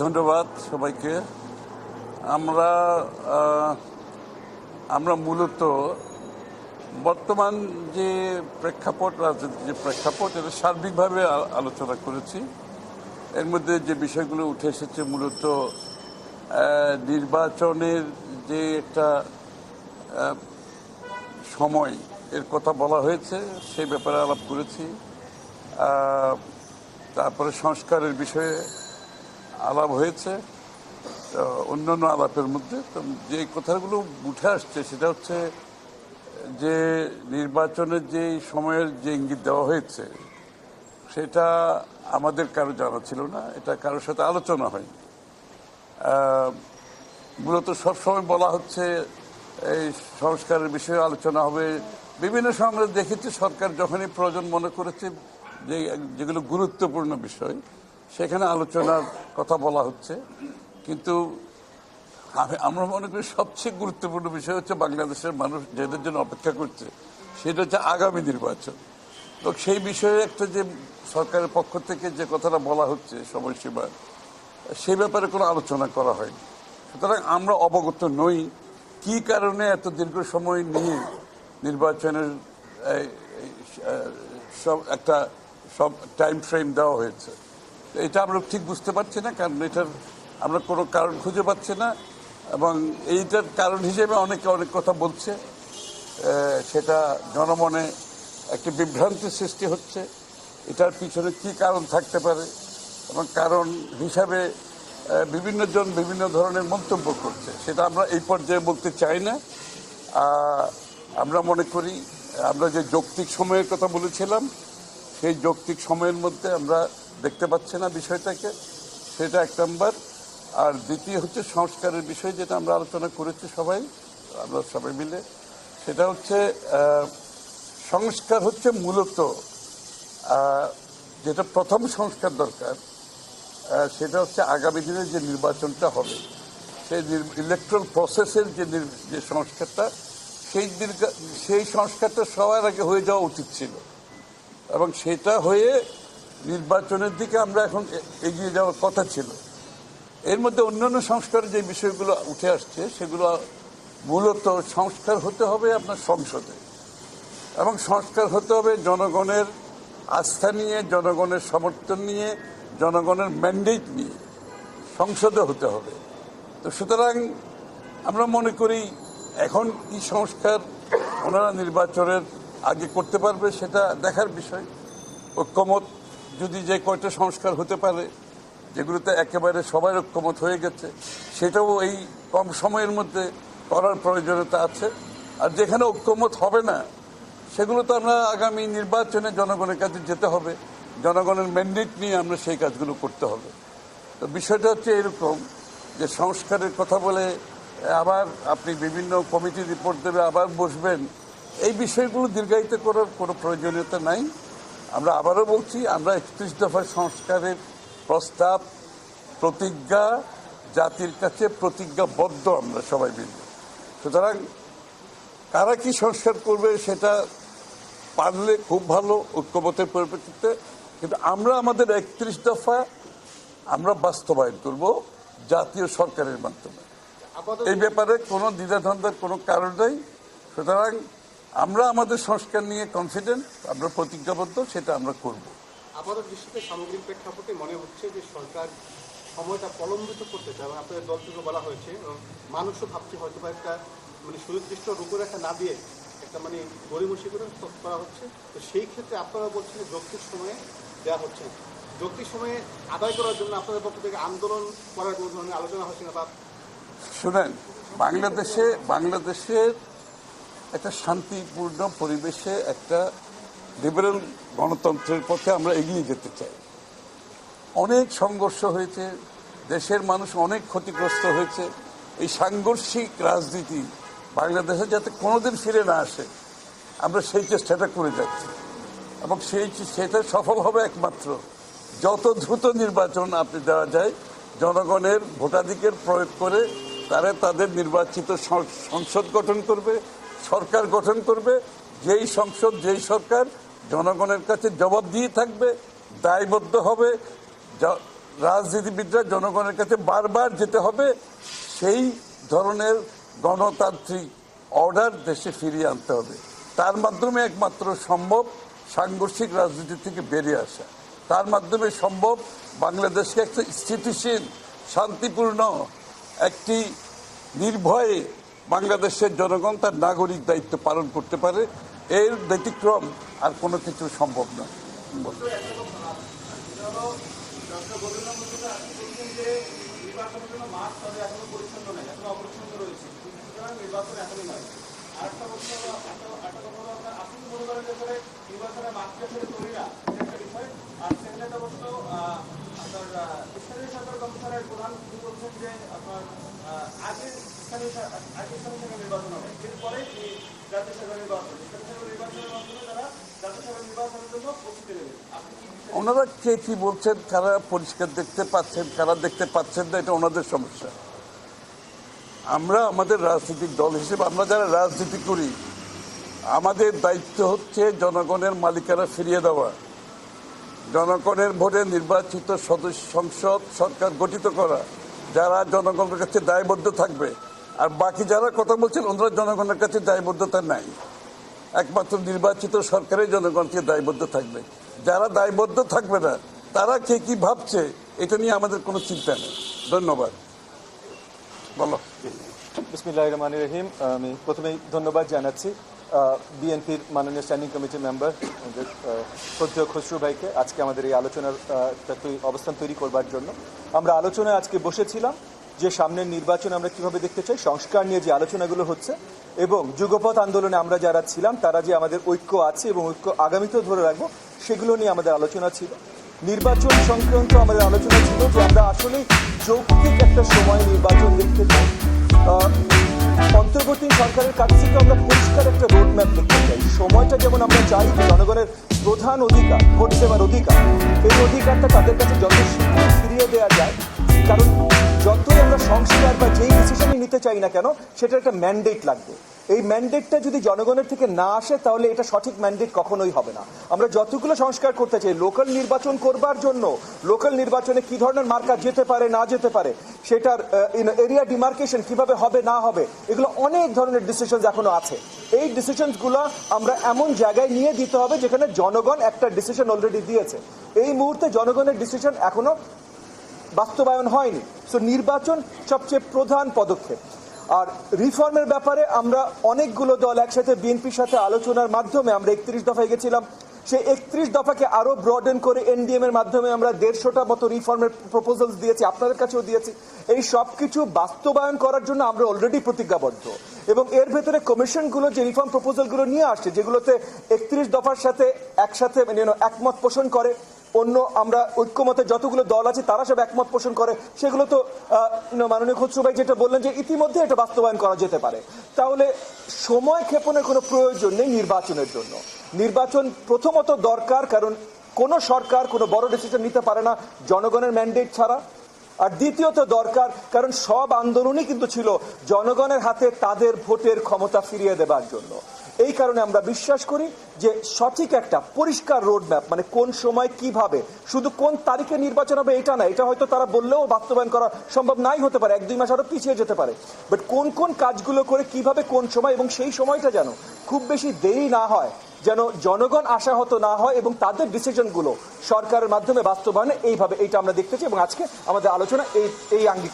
ধন্যবাদ সবাইকে। আমরা আমরা মূলত বর্তমান যে প্রেক্ষাপট রাজনীতির যে প্রেক্ষাপট, এটা সার্বিকভাবে আলোচনা করেছি। এর মধ্যে যে বিষয়গুলো উঠে এসেছে মূলত নির্বাচনের যে একটা সময়, এর কথা বলা হয়েছে সেই ব্যাপারে আলাপ করেছি। তারপরে সংস্কারের বিষয়ে আলাপ হয়েছে অন্যান্য আলাপের মধ্যে। যে কথাগুলো উঠে আসছে সেটা হচ্ছে যে নির্বাচনের যে সময়ের যে ইঙ্গিত দেওয়া হয়েছে, সেটা আমাদের কারও জানা ছিল না, এটা কারোর সাথে আলোচনা হয়নি। মূলত সবসময় বলা হচ্ছে এই সংস্কারের বিষয়ে আলোচনা হবে। বিভিন্ন সময় দেখেছি, সরকার যখনই প্রয়োজন মনে করেছে যে, যেগুলো গুরুত্বপূর্ণ বিষয় সেখানে আলোচনার কথা বলা হচ্ছে। কিন্তু আমি- আমরা মনে করি সবচেয়ে গুরুত্বপূর্ণ বিষয় হচ্ছে বাংলাদেশের মানুষ যাদের জন্য অপেক্ষা করছে, সেটা হচ্ছে আগামী নির্বাচন। তো সেই বিষয়ে একটা যে সরকারের পক্ষ থেকে যে কথাটা বলা হচ্ছে সময়সীমা সেই ব্যাপারে কোনো আলোচনা করা হয়নি। সুতরাং আমরা অবগত নই কি কারণে এত দীর্ঘ সময় নিয়ে নির্বাচনের সব, একটা, সব টাইম ফ্রেম দেওয়া হয়েছে। এটা আমরা ঠিক বুঝতে পারছি না, কারণ এটার আমরা কোনো কারণ খুঁজে পাচ্ছি না, এবং এইটার কারণ হিসেবে অনেকে অনেক কথা বলছে। সেটা জনমনে একটি বিভ্রান্তির সৃষ্টি হচ্ছে। এটার পিছনে কি কারণ থাকতে পারে, এবং কারণ হিসাবে বিভিন্ন জন বিভিন্ন ধরনের মন্তব্য করছে। সেটা আমরা এই পর্যায়ে বলতে চাই না। আমরা মনে করি, আমরা যে যৌক্তিক সময়ের কথা বলেছিলাম, সেই যৌক্তিক সময়ের মধ্যে আমরা দেখতে পাচ্ছে না বিষয়টাকে, সেটা এক নম্বর। আর দ্বিতীয় হচ্ছে সংস্কারের বিষয় যেটা আমরা আলোচনা করেছি সবাই, আমরা সবাই মিলে। সেটা হচ্ছে সংস্কার হচ্ছে মূলত যেটা প্রথম সংস্কার দরকার সেটা হচ্ছে আগামী দিনে যে নির্বাচনটা হবে, সেই ইলেকট্রাল প্রসেসের যে যে সংস্কারটা, সেই দীর্ঘ- সেই সংস্কারটা সবার আগে হয়ে যাওয়া উচিত ছিল। এবং সেটা হয়ে নির্বাচনের দিকে আমরা এখন এগিয়ে যাওয়ার কথা ছিল। এর মধ্যে অন্যান্য সংস্কারের যে বিষয়গুলো উঠে আসছে, সেগুলো মূলত সংস্কার হতে হবে আপনার সংসদে। এবং সংস্কার হতে হবে জনগণের আস্থা নিয়ে, জনগণের সমর্থন নিয়ে, জনগণের ম্যান্ডেট নিয়ে। সংসদে হতে হবে। তো সুতরাং আমরা মনে করি এখন কি সংস্কার ওনারা নির্বাচনের আগে করতে পারবে সেটা দেখার বিষয়। ঐক্যমত যদি যে কয়টা সংস্কার হতে পারে, যেগুলোতে একেবারে সবাই ঐক্যমত হয়ে গেছে, সেটাও এই কম সময়ের মধ্যে করার প্রয়োজনীয়তা আছে। আর যেখানে ঐক্যমত হবে না, সেগুলো তো আমরা আগামী নির্বাচনে জনগণের কাছে যেতে হবে। জনগণের ম্যান্ডেট নিয়ে আমরা সেই কাজগুলো করতে হবে। তো বিষয়টা হচ্ছে এরকম যে সংস্কারের কথা বলে আবার আপনি বিভিন্ন কমিটি রিপোর্ট দেবে, আবার বসবেন, এই বিষয়গুলো দীর্ঘায়িত করার কোনো প্রয়োজনীয়তা নাই। আমরা আবারও বলছি আমরা একত্রিশ দফা সংস্কারের প্রস্তাব প্রতিজ্ঞা জাতির কাছে প্রতিজ্ঞাবদ্ধ আমরা সবাই মিলে। সুতরাং কারা কি সংস্কার করবে সেটা পারলে খুব ভালো ঐক্যমতের পরিপ্রেক্ষিতে কিন্তু আমরা আমাদের একত্রিশ দফা আমরা বাস্তবায়ন করব জাতীয় সরকারের মাধ্যমে। এই ব্যাপারে কোনো দ্বিধাদ্বন্দ্বের কোনো কারণ নেই। সুতরাং আমরা আমাদের সংস্কার নিয়ে কনফিডেন্ট আমরা প্রতিজ্ঞাবদ্ধ সেটা আমরা করব। আপাতত দৃষ্টিতে সামগ্রিক প্রেক্ষাপটে মনে হচ্ছে যে সরকার সময়টা প্রলম্বিত করতে চায় এবং আপনাদের দল থেকে বলা হয়েছে মানুষও ভাবছে হয়তো বা একটা মানে সুনির্দিষ্ট রূপরেখা না দিয়ে একটা মানে গরিমসি করে করা হচ্ছে। তো সেই ক্ষেত্রে আপনারা বলছেন যৌক্তিক সময়ে দেওয়া হচ্ছে না। যৌক্তিক সময়ে আদায় করার জন্য আপনাদের পক্ষ থেকে আন্দোলন করার কোনো ধরনের আলোচনা হচ্ছে না বা শুনেন বাংলাদেশে বাংলাদেশের একটা শান্তিপূর্ণ পরিবেশে একটা লিবারেল গণতন্ত্রের পথে আমরা এগিয়ে যেতে চাই। অনেক সংঘর্ষ হয়েছে, দেশের মানুষ অনেক ক্ষতিগ্রস্ত হয়েছে। এই সাংঘর্ষিক রাজনীতি বাংলাদেশে যাতে কোনোদিন ফিরে না আসে, আমরা সেই চেষ্টাটা করে যাচ্ছি। এবং সেই সেটা সফল হবে একমাত্র যত দ্রুত নির্বাচন আপনি দেওয়া যায়, জনগণের ভোটাধিকার প্রয়োগ করে তারা তাদের নির্বাচিত সংসদ গঠন করবে সরকার গঠন করবে, যেই সংসদ, যেই সরকার জনগণের কাছে জবাব দিয়ে থাকবে, দায়বদ্ধ হবে রাজনীতিবিদরা জনগণের কাছে বারবার যেতে হবে, সেই ধরনের গণতান্ত্রিক অর্ডার দেশে ফিরিয়ে আনতে হবে। তার মাধ্যমে একমাত্র সম্ভব সাংঘর্ষিক রাজনীতি থেকে বেরিয়ে আসা। তার মাধ্যমে সম্ভব বাংলাদেশকে একটা স্থিতিশীল, শান্তিপূর্ণ, একটি নির্ভয়ে বাংলাদেশের জনগণ তার নাগরিক দায়িত্ব পালন করতে পারে। এর ব্যতিক্রম আর কোনো কিছু সম্ভব নয় আপনি ওনারা কে কি বলছেন, কারা পরিষ্কার দেখতে পাচ্ছেন, কারা দেখতে পাচ্ছেন না, এটা ওনাদের সমস্যা। আমরা আমাদের রাজনৈতিক দল হিসেবে, আমরা যারা রাজনীতি করি, আমাদের দায়িত্ব হচ্ছে জনগণের মালিকানা ফিরিয়ে দেওয়া। জনগণের ভোটে নির্বাচিত সদস্য সংসদ সরকার গঠিত করা, যারা জনগণের কাছে দায়বদ্ধ থাকবে আর বাকি যারা কথা বলছেন, ওনারা জনগণের কাছে দায়বদ্ধতা নাই। একমাত্র নির্বাচিত সরকারের জনগণকে দায়বদ্ধ থাকবে। যারা দায়বদ্ধ থাকবে না, তারা কে কি ভাবছে, এটা নিয়ে আমাদের কোনো চিন্তা নেই। ধন্যবাদ। বলো। বিসমিল্লাহ রহমান রহিম। আমি প্রথমেই ধন্যবাদ জানাচ্ছি বিএনপির মাননীয় স্ট্যান্ডিং কমিটির মেম্বার শ্রদ্ধেয় খসরু ভাইকে। আজকে আমাদের এই আলোচনার অবস্থান তৈরি করবার জন্য। আমরা আলোচনায় আজকে বসেছিলাম যে সামনের নির্বাচন আমরা কীভাবে দেখতে চাই, সংস্কার নিয়ে যে আলোচনাগুলো হচ্ছে, এবং যুগপথ আন্দোলনে আমরা যারা ছিলাম, তারা যে আমাদের ঐক্য আছে এবং ঐক্য আগামীতেও ধরে রাখব, সেগুলো নিয়ে আমাদের আলোচনা ছিল। নির্বাচন সংক্রান্ত আমাদের আলোচনা ছিল যে আমরা আসলে যৌক্তিক একটা সময় নির্বাচন দেখতে চাই। অন্তর্বর্তী সরকারের কাছ থেকে আমরা পরিষ্কার একটা রোড ম্যাপ দেখতে চাই। সময়টা যেমন আমরা চাই জনগণের প্রধান অধিকার, ভোট দেওয়ার অধিকার এই অধিকারটা তাদের কাছে যত ফিরিয়ে দেওয়া যায়। কারণ যতই আমরা সংস্কার বা যেই ডিসিশনই নিতে চাই না কেন সেটা একটা ম্যান্ডেট লাগবে। এই ম্যান্ডেটটা যদি জনগণের থেকে না আসে, তাহলে এটা সঠিক ম্যান্ডেট কখনোই হবে না। আমরা যতগুলো সংস্কার করতে চাই লোকাল নির্বাচন করবার জন্য লোকাল নির্বাচনে কি ধরনের মার্কা যেতে পারে, না যেতে পারে, সেটার এরিয়া ডিমার্কেশন কীভাবে হবে, না হবে, এগুলো অনেক ধরনের ডিসিশন এখনও আছে। এই ডিসিশনগুলো আমরা এমন জায়গায় নিয়ে দিতে হবে যেখানে জনগণ একটা ডিসিশন অলরেডি দিয়েছে। এই মুহূর্তে জনগণের ডিসিশন এখনও বাস্তবায়ন হয়নি। সো নির্বাচন সবচেয়ে প্রধান পদক্ষেপ। আর রিফর্মের ব্যাপারে আমরা অনেকগুলো দল একসাথে বিএনপির সাথে আলোচনার মাধ্যমে আমরা একত্রিশ দফায় গেছিলাম। সেই একত্রিশ দফাকে আরও ব্রডেন করে এনডিএম এর মাধ্যমে আমরা দেড়শোটা মতো রিফর্মের প্রপোজাল দিয়েছি আপনাদের কাছেও দিয়েছি। এই সব কিছু বাস্তবায়ন করার জন্য আমরা অলরেডি প্রতিজ্ঞাবদ্ধ। এবং এর ভেতরে কমিশনগুলো যে রিফর্ম প্রপোজালগুলো নিয়ে আসছে যেগুলোতে একত্রিশ দফার সাথে একসাথে মানে, একমত পোষণ করে অন্য আমরা ঐক্যমতে যতগুলো দল আছে, তারা সব একমত পোষণ করে। সেগুলো তো মাননীয় খসরু ভাই যেটা বললেন যে ইতিমধ্যে এটা বাস্তবায়ন করা যেতে পারে। তাহলে সময় ক্ষেপণের কোনো প্রয়োজন নেই নির্বাচনের জন্য। নির্বাচন প্রথমত দরকার, কারণ কোনো সরকার, কোনো বড় ডিসিশন নিতে পারে না জনগণের ম্যান্ডেট ছাড়া। আর দ্বিতীয়ত দরকার, কারণ সব আন্দোলনই কিন্তু ছিল জনগণের হাতে তাদের ভোটের ক্ষমতা ফিরিয়ে দেবার জন্য। এই কারণে আমরা বিশ্বাস করি যে সঠিক একটা পরিষ্কার রোড ম্যাপ মানে কোন সময় কীভাবে, শুধু কোন তারিখে নির্বাচন হবে এটা না, এটা হয়তো তারা বললেও বাস্তবায়ন করা সম্ভব নাই হতে পারে, এক দুই মাস আরও পিছিয়ে যেতে পারে। বাট কোন কোন কাজগুলো করে কীভাবে কোন সময় এবং সেই সময়টা যেন খুব বেশি দেরি না হয়, যেন জনগণ আশাহত না হয় এবং তাদের ডিসিশনগুলো সরকারের মাধ্যমে বাস্তবায়নে এইভাবে, এইটা আমরা দেখতেছি এবং আজকে আমাদের আলোচনা এই এই আঙ্গিকে